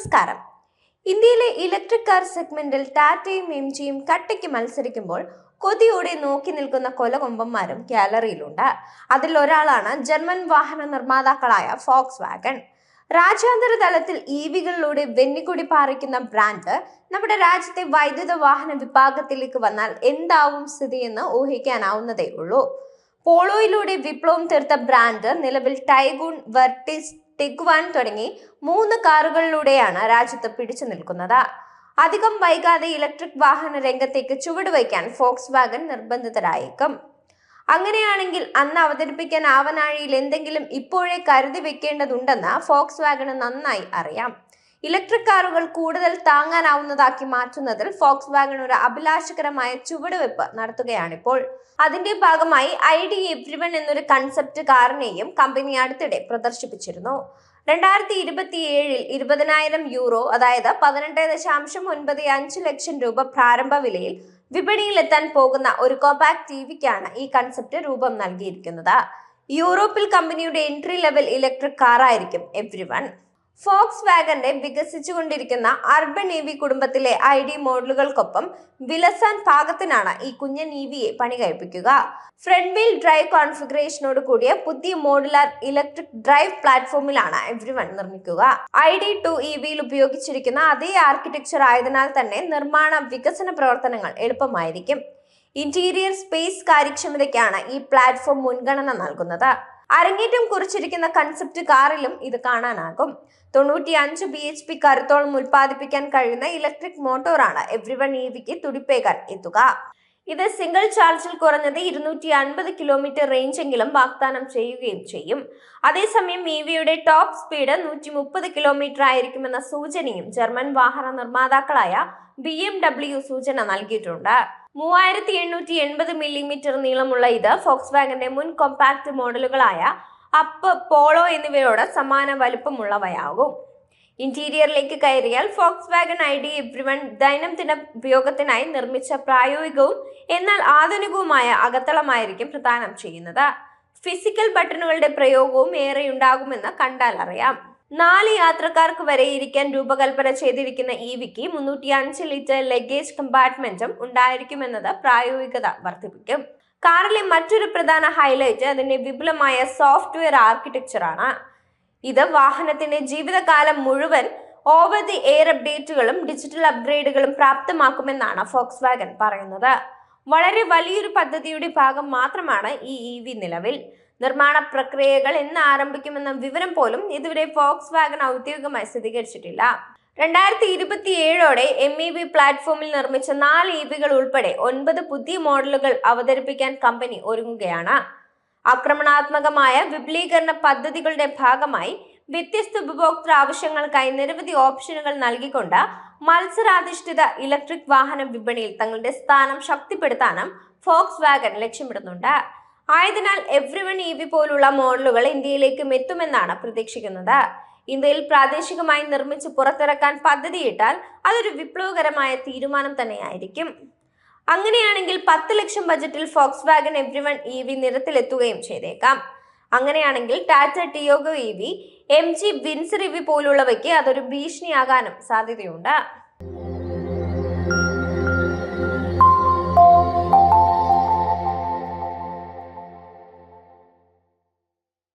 നമസ്കാരം. ഇന്ത്യയിലെ electric car സെഗ്മെന്റിൽ ടാറ്റയും എം ജിയും കട്ടയ്ക്ക് മത്സരിക്കുമ്പോൾ കൊതിയോടെ നോക്കി നിൽക്കുന്ന കൊലകൊമ്പന്മാരും ഗാലറിയിലുണ്ട്. അതിൽ ഒരാളാണ് ജർമ്മൻ വാഹന നിർമ്മാതാക്കളായ ഫോക്സ് വാഗൺ രാജ്യാന്തര തലത്തിൽ ഇ വികളിലൂടെ വെന്നിക്കൊടി പാറിക്കുന്ന ബ്രാൻഡ് നമ്മുടെ രാജ്യത്തെ വൈദ്യുത വാഹന വിഭാഗത്തിലേക്ക് വന്നാൽ എന്താവും സ്ഥിതിയെന്ന് ഊഹിക്കാനാവുന്നതേ ഉള്ളൂ പോളോയിലൂടെ വിപ്ലവം തീർത്ത ബ്രാൻഡ് നിലവിൽ ടൈഗൂൺ വെർട്ടിസ് ടിഗ്വാൻ തുടങ്ങി മൂന്ന് കാറുകളിലൂടെയാണ് രാജ്യത്ത് പിടിച്ചു നിൽക്കുന്നത്. അധികം വൈകാതെ ഇലക്ട്രിക് വാഹന രംഗത്തേക്ക് ചുവടുവയ്ക്കാൻ ഫോക്സ് വാഗൻ നിർബന്ധിതരായേക്കും. അങ്ങനെയാണെങ്കിൽ അന്ന് അവതരിപ്പിക്കാൻ ആവനാഴിയിൽ എന്തെങ്കിലും ഇപ്പോഴേ കരുതി വെക്കേണ്ടതുണ്ടെന്ന് ഫോക്സ് വാഗന് നന്നായി അറിയാം. ഇലക്ട്രിക് കാറുകൾ കൂടുതൽ താങ്ങാനാവുന്നതാക്കി മാറ്റുന്നതിൽ ഫോക്സ് വാഗൺ ഒരു അഭിലാഷകരമായ ചുവടുവെപ്പ് നടത്തുകയാണിപ്പോൾ. അതിന്റെ ഭാഗമായി ഐ ഡി എവ്രിവൺ എന്നൊരു കൺസെപ്റ്റ് കാറിനെയും കമ്പനി അടുത്തിടെ പ്രദർശിപ്പിച്ചിരുന്നു. രണ്ടായിരത്തി ഇരുപത്തി ഏഴിൽ ഇരുപതിനായിരം യൂറോ അതായത് പതിനെട്ട് ദശാംശം ഒൻപത് അഞ്ച് ലക്ഷം രൂപ പ്രാരംഭ വിലയിൽ വിപണിയിലെത്താൻ പോകുന്ന ഒരു കോമ്പാക്ട് ടി വിക്കാണ് ഈ കൺസെപ്റ്റ് രൂപം നൽകിയിരിക്കുന്നത്. യൂറോപ്പിൽ കമ്പനിയുടെ എൻട്രി ലെവൽ ഇലക്ട്രിക് കാറായിരിക്കും എവ്രി ഫോക്സ് വാഗന്റെ വികസിച്ചുകൊണ്ടിരിക്കുന്ന അർബൻ ഇ വി കുടുംബത്തിലെ ഐ ഡി മോഡലുകൾക്കൊപ്പം വിലസാൻ പാകത്തിനാണ് ഈ കുഞ്ഞൻ ഇ വിയെ പണി കഴിപ്പിക്കുക. ഫ്രണ്ട് വീൽ ഡ്രൈവ് കോൺഫിഗറേഷനോട് കൂടിയ പുതിയ മോഡുലാർ ഇലക്ട്രിക് ഡ്രൈവ് പ്ലാറ്റ്ഫോമിലാണ് എവ്രി വൺ നിർമ്മിക്കുക. ഐ ഡി ടു ഇ വിയിൽ ഉപയോഗിച്ചിരിക്കുന്ന അതേ ആർക്കിടെക്ചർ ആയതിനാൽ തന്നെ നിർമ്മാണ വികസന പ്രവർത്തനങ്ങൾ എളുപ്പമായിരിക്കും. ഇന്റീരിയർ സ്പേസ് കാര്യക്ഷമതയ്ക്കാണ് ഈ പ്ലാറ്റ്ഫോം മുൻഗണന നൽകുന്നത്. അരങ്ങേറ്റം കുറിച്ചിരിക്കുന്ന കൺസെപ്റ്റ് കാറിലും ഇത് കാണാനാകും. തൊണ്ണൂറ്റി അഞ്ച് ബി എച്ച് പി കരുത്തോളം ഉൽപ്പാദിപ്പിക്കാൻ കഴിയുന്ന ഇലക്ട്രിക് മോട്ടോറാണ് എവ്രി വൺ ഇ വിക്ക് തുടിപ്പേകാൻ എത്തുക. ഇത് സിംഗിൾ ചാർജിൽ കുറഞ്ഞത് ഇരുന്നൂറ്റി അൻപത് കിലോമീറ്റർ റേഞ്ചെങ്കിലും വാഗ്ദാനം ചെയ്യുകയും ചെയ്യും. അതേസമയം ഇ വിയുടെ ടോപ്പ് സ്പീഡ് നൂറ്റി മുപ്പത് കിലോമീറ്റർ ആയിരിക്കുമെന്ന സൂചനയും ജർമ്മൻ വാഹന നിർമ്മാതാക്കളായ ബി എം ഡബ്ല്യു സൂചന നൽകിയിട്ടുണ്ട്. മൂവായിരത്തി എണ്ണൂറ്റി എൺപത് മില്ലിമീറ്റർ നീളമുള്ള ഇത് ഫോക്സ് വാഗന്റെ മുൻ കോമ്പാക്ട് മോഡലുകളായ അപ്പ് പോളോ എന്നിവയോട് സമാന വലുപ്പമുള്ളവയാകും. ഇന്റീരിയറിലേക്ക് കയറിയാൽ Volkswagen I D everyone ദൈനംദിന ഉപയോഗത്തിനായി നിർമ്മിച്ച പ്രായോഗികവും എന്നാൽ ആധുനികവുമായ അകത്തളമായിരിക്കും പ്രദാനം ചെയ്യുന്നത്. ഫിസിക്കൽ ബട്ടണുകളുടെ പ്രയോഗവും ഏറെ ഉണ്ടാകുമെന്ന് കണ്ടാൽ അറിയാം. നാല് യാത്രക്കാർക്ക് വരെ ഇരിക്കാൻ രൂപകൽപ്പന ചെയ്തിരിക്കുന്ന ഈ വിക്ക് മുന്നൂറ്റി അഞ്ച് ലിറ്റർ ലഗേജ് കമ്പാർട്ട്മെന്റും ഉണ്ടായിരിക്കുമെന്നത് പ്രായോഗികത വർദ്ധിപ്പിക്കും. കാറിലെ മറ്റൊരു പ്രധാന ഹൈലൈറ്റ് അതിന്റെ വിപുലമായ സോഫ്റ്റ്വെയർ ആർക്കിടെക്ചറാണ് ഇത് വാഹനത്തിന്റെ ജീവിതകാലം മുഴുവൻ ഓവർ ദി എയർ അപ്ഡേറ്റുകളും ഡിജിറ്റൽ അപ്ഗ്രേഡുകളും പ്രാപ്തമാക്കുമെന്നാണ് ഫോക്സ് വാഗൻ പറയുന്നത്. വളരെ വലിയൊരു പദ്ധതിയുടെ ഭാഗം മാത്രമാണ് ഈ ഇ വി നിലവിൽ. നിർമ്മാണ പ്രക്രിയകൾ എന്ന് ആരംഭിക്കുമെന്ന വിവരം പോലും ഇതുവരെ ഫോക്സ് വാഗൻ ഔദ്യോഗികമായി സ്ഥിരീകരിച്ചിട്ടില്ല. രണ്ടായിരത്തി ഇരുപത്തി ഏഴോടെ എം ഇ വി പ്ലാറ്റ്ഫോമിൽ നിർമ്മിച്ച നാല് ഇ വികൾ ഉൾപ്പെടെ ഒൻപത് പുതിയ മോഡലുകൾ അവതരിപ്പിക്കാൻ കമ്പനി ഒരുങ്ങുകയാണ്. ആക്രമണാത്മകമായ വിപുലീകരണ പദ്ധതികളുടെ ഭാഗമായി വ്യത്യസ്ത ഉപഭോക്തൃ ആവശ്യങ്ങൾക്കായി നിരവധി ഓപ്ഷനുകൾ നൽകിക്കൊണ്ട് മത്സരാധിഷ്ഠിത ഇലക്ട്രിക് വാഹന വിപണിയിൽ തങ്ങളുടെ സ്ഥാനം ശക്തിപ്പെടുത്താനും ഫോക്സ് വാഗൻ ലക്ഷ്യമിടുന്നുണ്ട്. ആയതിനാൽ എവ്രി വൺ ഇ വി പോലുള്ള മോഡലുകൾ ഇന്ത്യയിലേക്കും എത്തുമെന്നാണ് പ്രതീക്ഷിക്കുന്നത്. ഇന്ത്യയിൽ പ്രാദേശികമായി നിർമ്മിച്ച് പുറത്തിറക്കാൻ പദ്ധതിയിട്ടാൽ അതൊരു വിപ്ലവകരമായ തീരുമാനം തന്നെയായിരിക്കും. അങ്ങനെയാണെങ്കിൽ പത്ത് ലക്ഷം ബജറ്റിൽ Volkswagen every one E V നിരത്തിലെത്തുകയും ചെയ്തേക്കാം. അങ്ങനെയാണെങ്കിൽ Tata Tiago E V M G Windsor E V പോലുള്ളവയ്ക്ക് അതൊരു ഭീഷണിയാകാനും സാധ്യതയുണ്ട്.